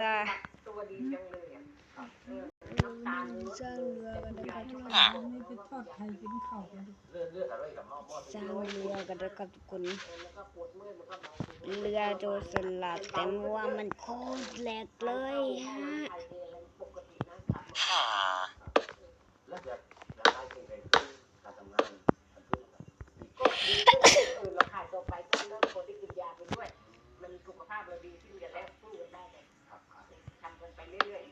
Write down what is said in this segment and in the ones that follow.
ตาตัวดีจังเลยอะเออน้ำตาลลดสร้างเรือกันนะครับทุกคน ไม่ไปทอดไข่กินข้าวกันเลือดเลือดอะไรกับหม้อหม้อสร้างเรือกันนะครับทุกคนแล้วก็ปวดเมื่อยมันก็เบาเรือโจรสลัดแต่ว่ามันโคตรแหลกเลยฮะไทยเป็นอะไรปกตินะครับแล้วจะจะได้ยังไงคือการทำงานมันคืออะไรก็ดีเออเราขายตัวไปก็เริ่มคนที่กินยาไปด้วย มันสุขภาพเราดีขึ้นจะได้สู้กันได้เลยครับครับทำกันไปเรื่อย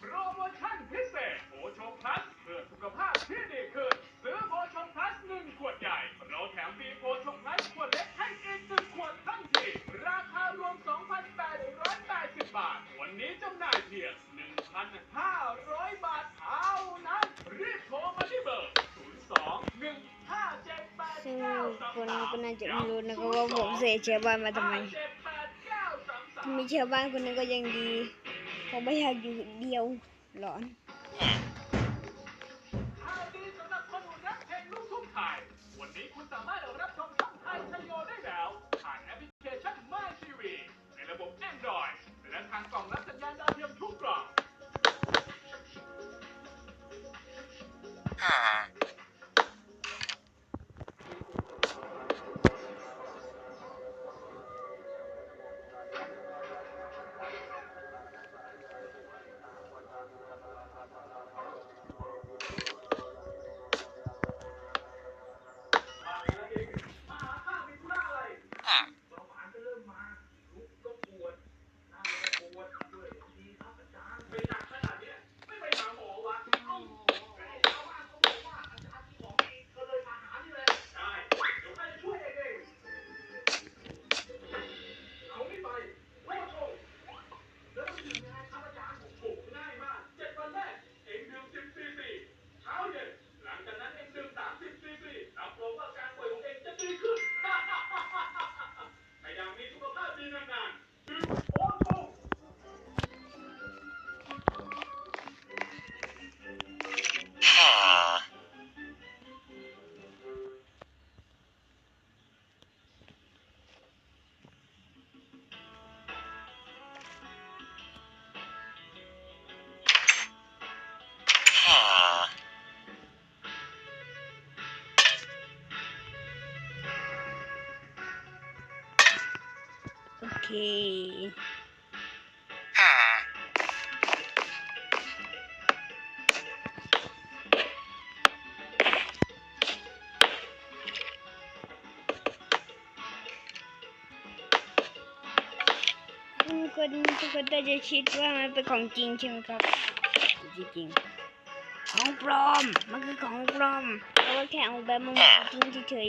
โปรโมชั่นพิเศษโอชงพลัสเพื่อสุขภาพที่ดีขึ้นซื้อโอชงพลัสหนึ่งขวดใหญ่เราแถมฟรีโอชงพลัสขวดเล็กให้อีกหนึ่งขวดทันทีราคารวม 2,880 บาท วันนี้จำหน่ายเพียง1,500 บาทเท่านั้น รีบโทรมาที่เบอร์ 02 157ซึ่งคนก็น่าจะไม่รู้นะครับว่าผมเสียเชื้อบ้านมาทำไม มีชาวบ้านคนนึงก็ยังดี ผมไม่อยากอยู่เดียวหลอน เคทุกคนทุกคนน่าจะคิดว่ามันเป็นของจริงใช่ไหมครับจริงๆของปลอม มันคือของปลอมแต่ว่าแค่เอาแบบมันมาจริงเฉย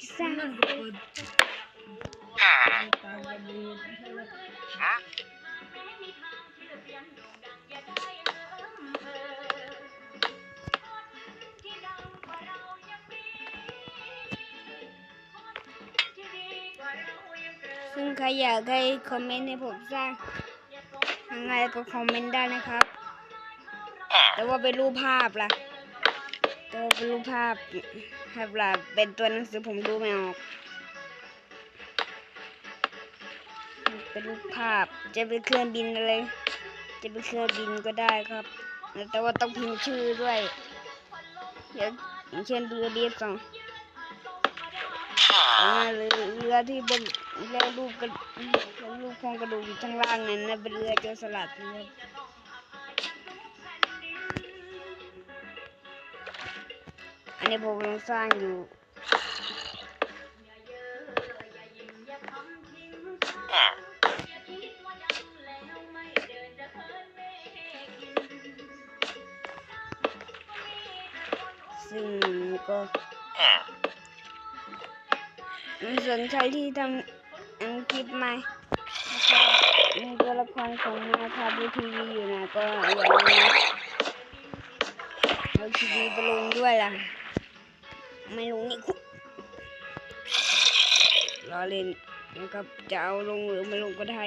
มื่อไรมึงจะสร้างนั่นก็เปิดตายกันดีใช่ไหมซึ่งใครอยากให้คอมเมนต์ให้ผมสร้างยังไงก็คอมเมนต์ได้นะครับ แต่ว่าเป็นรูปภาพล่ะแต่ว่าเป็นรูปภาพ ครับล่ะเป็นตัวหนังสือผมดูไม่ออก เป็นรูปภาพจะเป็นเครื่องบินอะไร จะเป็นเครื่องบินก็ได้ครับ แต่ว่าต้องพิมพ์ชื่อด้วยอย่างอย่างเช่นเรือเบียสองเรือเรือที่บนแล้วรูปกระแล้วรูปโครงกระดูกอยู่ข้างล่างนั่นนะเป็นเรือโจรสลัดเรือ อันนี้ผมกำลังสร้างอยู่ซึ่งก็ส่วนใครที่ทำอันคลิปใหม่นะครับก็ละครของมาคาบูทีวีอยู่นะก็อย่าลืมนะเอาทีวีไปลงด้วยล่ะ ไม่ลงนี่คุรอเล่นนะครับจะเอาลงหรือไม่ลงก็ได้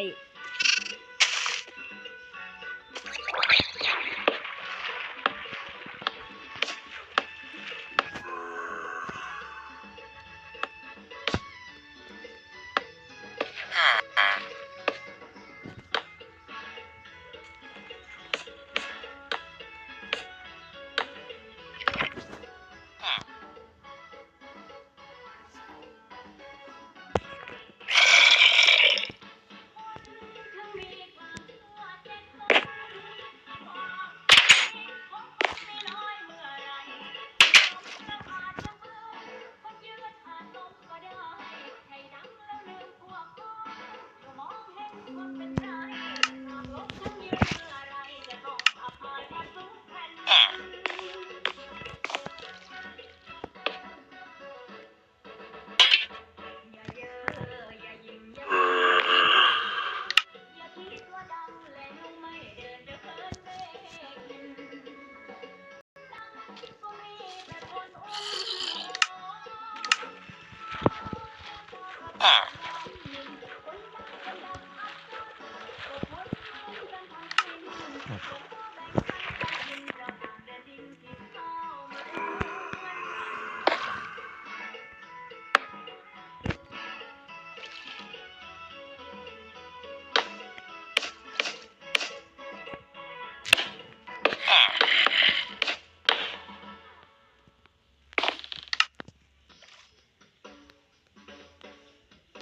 อยู่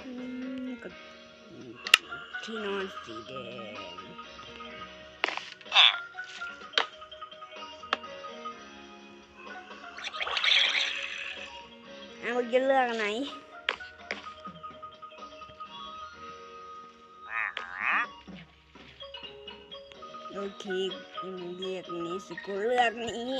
อืมก็ เอาจะเลือกไหนโอเคเลือกนี้สิกูเลือกนี้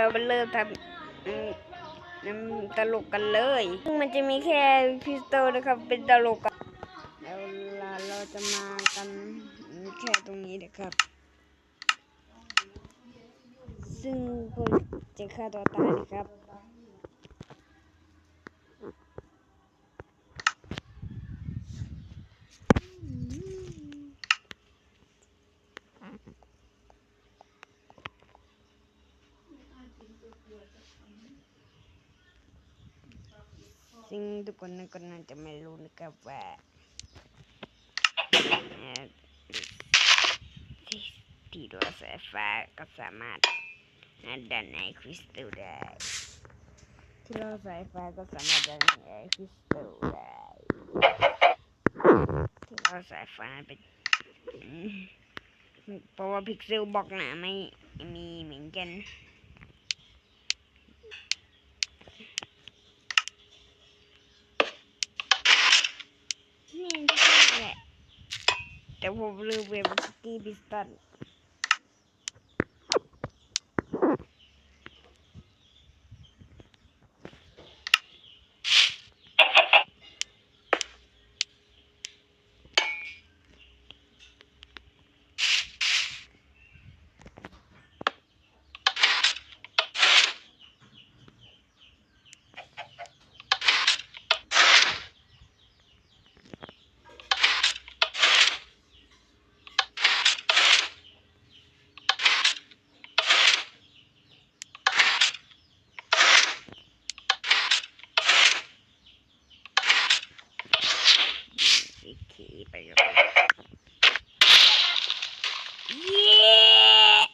เราไปเริ่มทำน้ำตลกกันเลยซึ่งมันจะมีแค่พิสโตนะครับ เป็นตลกกันแล้วเราเราจะมากันแค่ตรงนี้นะครับ ซึ่งผมจะฆ่าตัวตายนะครับ ซึ่งทุกคนก็น่าจะไม่รู้นะครับว่าที่ที่ตัวสายฟ้าก็สามารถดันในคริสตัลได้ที่ราสายฟ้าก็สามารถดันในคริสตัลได้ที่ราสายฟ้าเป็นเพราะว่าพิกเซลบล็อกหนาไม่มีเหมือนกันแหละ แต่ผมลืมเวบสกี้พิสตัน